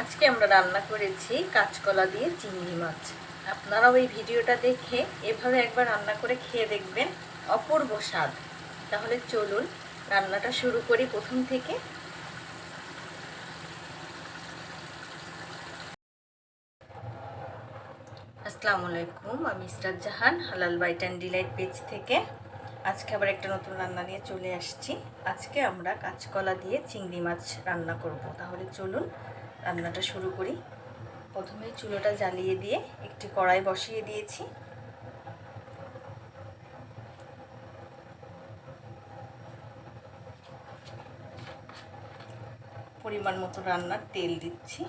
আজকে আমরা রান্না করেছি কাঁচকলা দিয়ে চিংড়ি মাছ। আপনারাও এই ভিডিওটা দেখে এভাবে একবার রান্না করে খেয়ে দেখবেন, অপূর্ব স্বাদ। তাহলে চলুন রান্নাটা শুরু করি প্রথম থেকে। আসসালামু আলাইকুম, আমি ইসরাত জাহান, হালাল বাইট অ্যান্ড ডিলাইট পেজ থেকে। আজকে আবার একটা নতুন রান্না নিয়ে চলে আসছি। আজকে আমরা কাঁচকলা দিয়ে চিংড়ি মাছ রান্না করব। তাহলে চলুন রান্নাটা শুরু করি। প্রথমে চুলোটা জ্বালিয়ে দিয়ে একটি কড়াই বসিয়ে দিয়েছি। পরিমাণ মতো রান্নার তেল দিচ্ছি।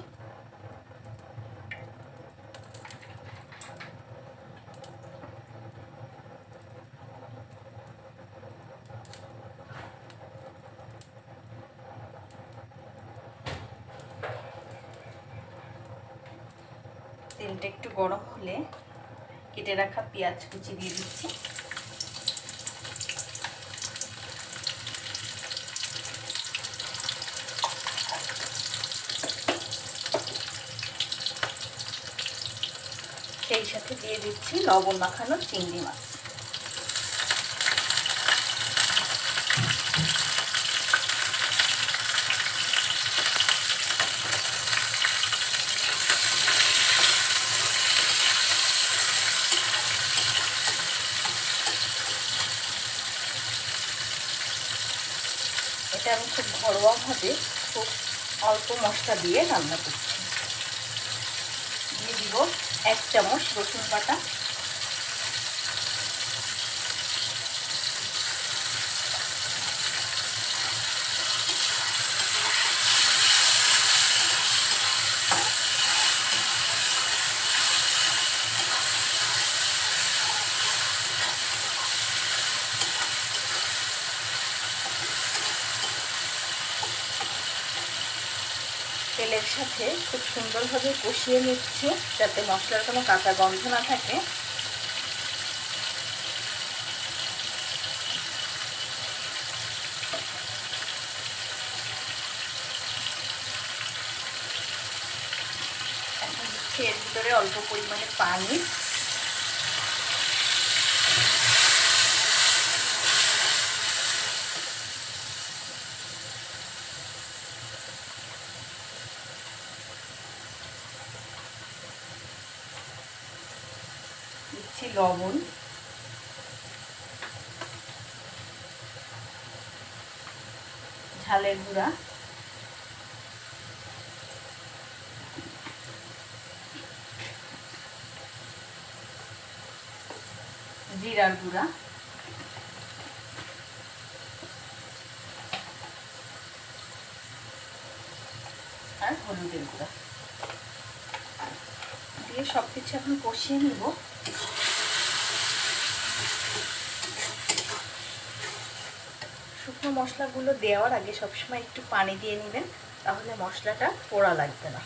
তেলটা একটু গরম হলে কেটে রাখা পেঁয়াজ কুচি দিয়ে দিচ্ছি। সেই সাথে দিয়ে দিচ্ছি লবণ মাখানো চিংড়ি মাছ। এটা আমি খুব ঘরোয়াভাবে খুব অল্প মশলা দিয়ে রান্না করছি। দিয়ে দিব এক চামচ রসুন বাটা। তেলের সাথে খুব সুন্দরভাবে কষিয়ে নিচ্ছি যাতে মশলার কোনো কাঁচা গন্ধ না থাকে। এর ভিতরে অল্প পরিমাণে পানি দিচ্ছি লবণ। ঝালের গুঁড়া। জিরার গুঁড়া। আর হলুদের গুঁড়া। দিয়ে সব কিছু এখন কষিয়ে নিব। শুকনো মশলাগুলো দেওয়ার আগে সবসময় একটু পানি দিয়ে নেবেন, তাহলে মশলাটা পোড়া লাগবে না।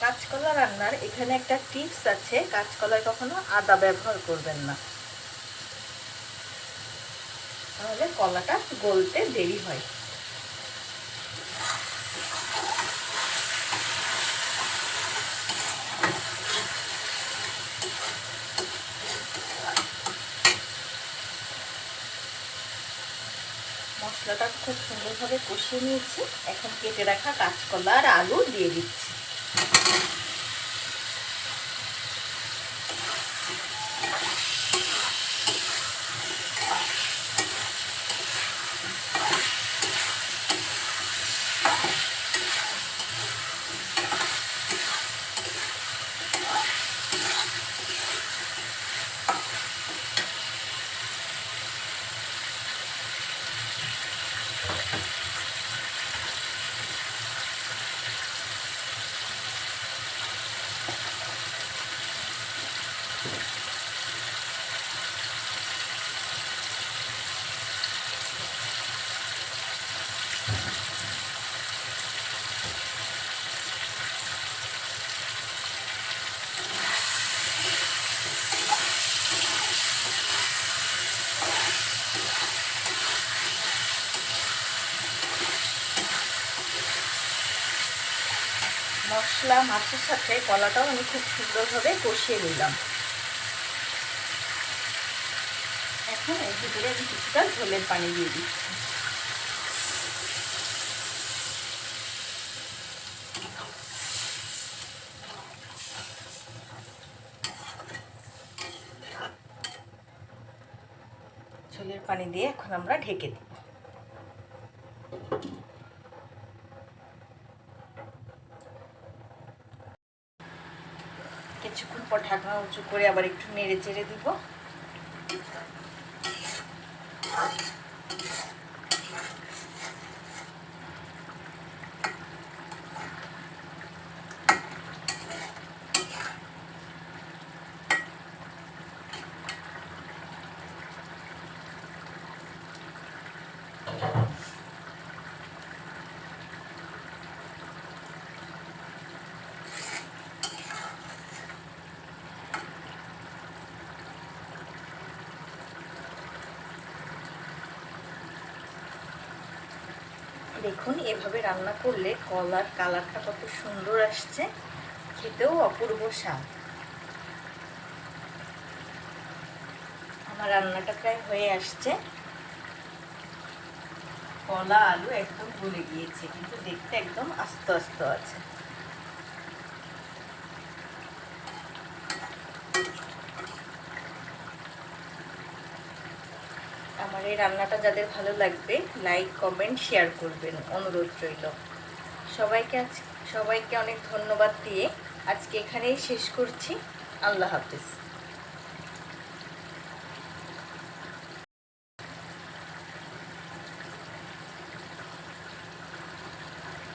কাঁচকলা রান্নার এখানে একটা টিপস আছে, কাঁচকলায় কখনো আদা ব্যবহার করবেন না। তাহলে কলাটা গলতে দেরি হয়। মশলাটা খুব সুন্দরভাবে কষিয়ে নিয়েছি। এখন কেটে রাখা কাঁচকলা আর আলু দিয়ে দিচ্ছি। মশলা, মাছের সাথে কলাটাও আমি খুব সুন্দরভাবে কষিয়ে নিলাম। এখন এর ভিতরে আমি কিছুটা ঝোলের পানি দিয়ে দিচ্ছি। ঝোলের পানি দিয়ে এখন আমরা ঢেকে দিই। কিছুক্ষণ পর ঢাকনা উঁচু করে আবার একটু নেড়ে চেড়ে দিব। দেখুন, এভাবে রান্না করলে কলার কালারটা কত সুন্দর আসছে। খেতেও অপূর্ব স্বাদ। আমার রান্নাটা প্রায় হয়ে আসছে। কলা, আলু একদম গলে গিয়েছে, কিন্তু দেখতে একদম আস্ত আস্ত আছে। এই রান্নাটা যাদের ভালো লাগবে লাইক কমেন্ট শেয়ার করবেন অনুরোধ রইল। সবাইকে আজ সবাইকে অনেক ধন্যবাদ দিয়ে আজকে এখানেই শেষ করছি। আল্লাহ হাফিজ।